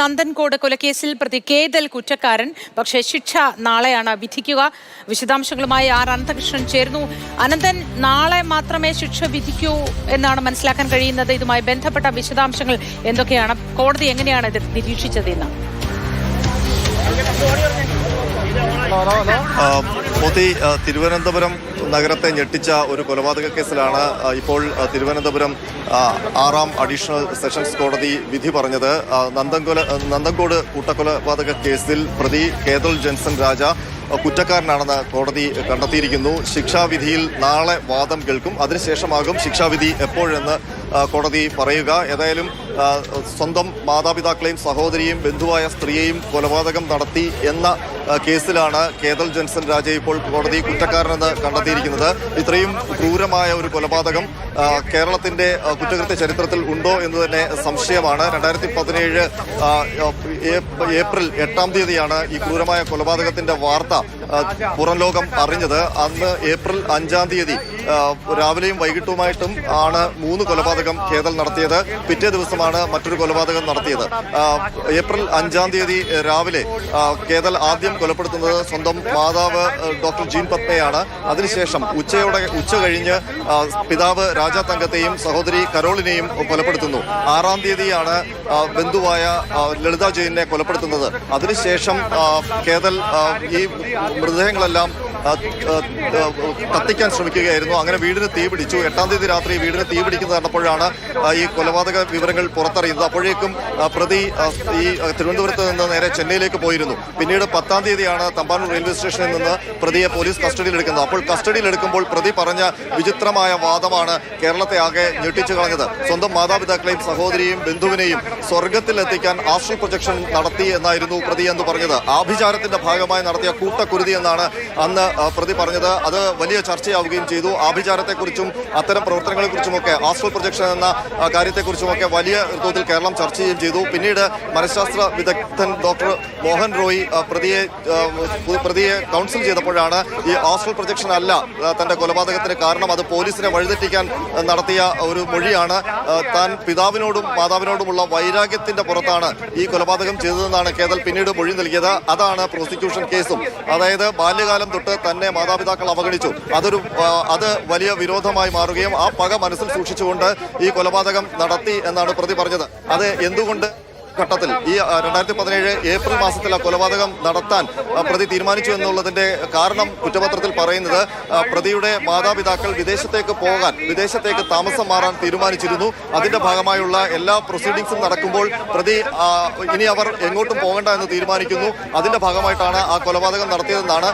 നന്ദൻകോട് കൊലക്കേസിൽ പ്രതി കേതൽ കുറ്റക്കാരൻ. പക്ഷേ ശിക്ഷ നാളെയാണ് വിധിക്കുക. വിശദാംശങ്ങളുമായി ആർ അനന്തകൃഷ്ണൻ ചേർന്നു അനന്തൻ നാളെ മാത്രമേ ശിക്ഷ വിധിക്കൂ എന്നാണ് മനസ്സിലാക്കാൻ കഴിയുന്നത്. ഇതുമായി ബന്ധപ്പെട്ട വിശദാംശങ്ങൾ എന്തൊക്കെയാണ്? കോടതി എങ്ങനെയാണ് ഇത് നിരീക്ഷിച്ചതെന്ന്? മോദി തിരുവനന്തപുരം നഗരത്തെ ഞെട്ടിച്ച ഒരു കൊലപാതക കേസിലാണ് ഇപ്പോൾ തിരുവനന്തപുരം ആറാം അഡീഷണൽ സെഷൻസ് കോടതി വിധി പറഞ്ഞത്. നന്ദൻകൊല നന്ദൻകോട് കൂട്ടക്കൊലപാതക കേസിൽ പ്രതി കേതൽ ജെൻസൺ രാജ കുറ്റക്കാരനാണെന്ന് കോടതി കണ്ടെത്തിയിരിക്കുന്നു. ശിക്ഷാവിധിയിൽ നാളെ വാദം കേൾക്കും. അതിനുശേഷമാകും ശിക്ഷാവിധി എപ്പോഴെന്ന് കോടതി പറയുക. ഏതായാലും സ്വന്തം മാതാപിതാക്കളെയും സഹോദരിയും ബന്ധുവായ സ്ത്രീയെയും കൊലപാതകം നടത്തി എന്ന കേസിലാണ് കേതൽ ജെൻസൺ രാജയെ ഇപ്പോൾ കോടതി കുറ്റക്കാരനെന്ന് കണ്ടെത്തിയിരിക്കുന്നത്. ഇത്രയും ക്രൂരമായ ഒരു കൊലപാതകം കേരളത്തിന്റെ കുറ്റകൃത്യ ചരിത്രത്തിൽ ഉണ്ടോ എന്ന് തന്നെ സംശയമാണ്. രണ്ടായിരത്തി പതിനേഴ് ഏപ്രിൽ എട്ടാം തീയതിയാണ് ഈ ക്രൂരമായ കൊലപാതകത്തിന്റെ വാർത്ത പുറം ലോകം അറിഞ്ഞത്. അന്ന് ഏപ്രിൽ അഞ്ചാം തീയതി രാവിലെയും വൈകിട്ടുമായിട്ടും ആണ് മൂന്ന് കൊലപാതകം കേതൽ നടത്തിയത്. പിറ്റേ ദിവസമാണ് മറ്റൊരു കൊലപാതകം നടത്തിയത്. ഏപ്രിൽ അഞ്ചാം തീയതി രാവിലെ കേതൽ ആദ്യം കൊലപ്പെടുത്തുന്നത് സ്വന്തം മാതാവ് ഡോക്ടർ ജീൻ പത്മയാണ്. അതിനുശേഷം ഉച്ചയോടെ ഉച്ച കഴിഞ്ഞ് പിതാവ് രാജാ തങ്കത്തെയും സഹോദരി കരോളിനെയും കൊലപ്പെടുത്തുന്നു. ആറാം തീയതിയാണ് ബന്ധുവായ ലളിത ജെയിനെ കൊലപ്പെടുത്തുന്നത്. അതിനുശേഷം കേതൽ ഈ മൃതദേഹങ്ങളെല്ലാം കത്തിക്കാൻ ശ്രമിക്കുകയായിരുന്നു. അങ്ങനെ വീടിന് തീ പിടിച്ചു. എട്ടാം തീയതി രാത്രി വീടിന് തീ പിടിക്കുന്നത് കണ്ടപ്പോഴാണ് ഈ കൊലപാതക വിവരങ്ങൾ പുറത്തറിയുന്നത്. അപ്പോഴേക്കും പ്രതി ഈ തിരുവനന്തപുരത്ത് നിന്ന് നേരെ ചെന്നൈയിലേക്ക് പോയിരുന്നു. പിന്നീട് പത്താം തീയതിയാണ് തമ്പാനൂർ റെയിൽവേ സ്റ്റേഷനിൽ നിന്ന് പ്രതിയെ പോലീസ് കസ്റ്റഡിയിൽ എടുക്കുന്നത് അപ്പോൾ കസ്റ്റഡിയിൽ എടുക്കുമ്പോൾ പ്രതി പറഞ്ഞ വിചിത്രമായ വാദമാണ് കേരളത്തെ ആകെ ഞെട്ടിച്ചു കളഞ്ഞത്. സ്വന്തം മാതാപിതാക്കളെയും സഹോദരിയെയും ബന്ധുവിനെയും സ്വർഗത്തിൽ എത്തിക്കാൻ ആശ്രി പ്രൊജക്ഷൻ നടത്തി എന്നായിരുന്നു പ്രതി എന്ന് പറഞ്ഞത്. ആഭിചാരത്തിന്റെ ഭാഗമായി നടത്തിയ കൂട്ടക്കുരുതി എന്നാണ് അന്ന് പ്രതി പറഞ്ഞത് അത് വലിയ ചർച്ചയാവുകയും ചെയ്തു. ആഭിചാരത്തെക്കുറിച്ചും അത്തരം പ്രവർത്തനങ്ങളെക്കുറിച്ചുമൊക്കെ ആസ്ട്രൽ പ്രൊജക്ഷൻ എന്ന കാര്യത്തെക്കുറിച്ചുമൊക്കെ വലിയ തോതിൽ കേരളം ചർച്ച ചെയ്യുകയും ചെയ്തു. പിന്നീട് മനഃശാസ്ത്ര വിദഗ്ധൻ ഡോക്ടർ മോഹൻ റോയ് പ്രതിയെ പ്രതിയെ കൗൺസിൽ ചെയ്തപ്പോഴാണ് ഈ ആസ്ട്രൽ പ്രൊജക്ഷൻ അല്ല തന്റെ കൊലപാതകത്തിന് കാരണം അത് പോലീസിനെ വഴിതെറ്റിക്കാൻ നടത്തിയ ഒരു മൊഴിയാണ്. താൻ പിതാവിനോടും മാതാവിനോടുമുള്ള വൈരാഗ്യത്തിന്റെ പുറത്താണ് ഈ കൊലപാതകം ചെയ്തതെന്നാണ് കേതൽ പിന്നീട് മൊഴി നൽകിയത്. അതാണ് പ്രോസിക്യൂഷൻ കേസും. അതായത് ബാല്യകാലം തൊട്ട് തന്നെ മാതാപിതാക്കൾ അവഗണിച്ചു. അതൊരു അത് വലിയ വിരോധമായി മാറുകയും ആ പക മനസ്സിൽ സൂക്ഷിച്ചുകൊണ്ട് ഈ കൊലപാതകം നടത്തി എന്നാണ് പ്രതി പറഞ്ഞത്. അത് എന്തുകൊണ്ട് ഘട്ടത്തിൽ ഈ രണ്ടായിരത്തി പതിനേഴ് ഏപ്രിൽ മാസത്തിൽ ആ കൊലപാതകം നടത്താൻ പ്രതി തീരുമാനിച്ചു എന്നുള്ളതിന്റെ കാരണം കുറ്റപത്രത്തിൽ പറയുന്നത് പ്രതിയുടെ മാതാപിതാക്കൾ വിദേശത്തേക്ക് പോകാൻ വിദേശത്തേക്ക് താമസം മാറാൻ തീരുമാനിച്ചിരുന്നു. അതിന്റെ ഭാഗമായുള്ള എല്ലാ പ്രൊസീഡിങ്സും നടക്കുമ്പോൾ പ്രതി ഇനി അവർ എങ്ങോട്ടും പോകണ്ട എന്ന് തീരുമാനിക്കുന്നു. അതിന്റെ ഭാഗമായിട്ടാണ് ആ കൊലപാതകം നടത്തിയതെന്നാണ്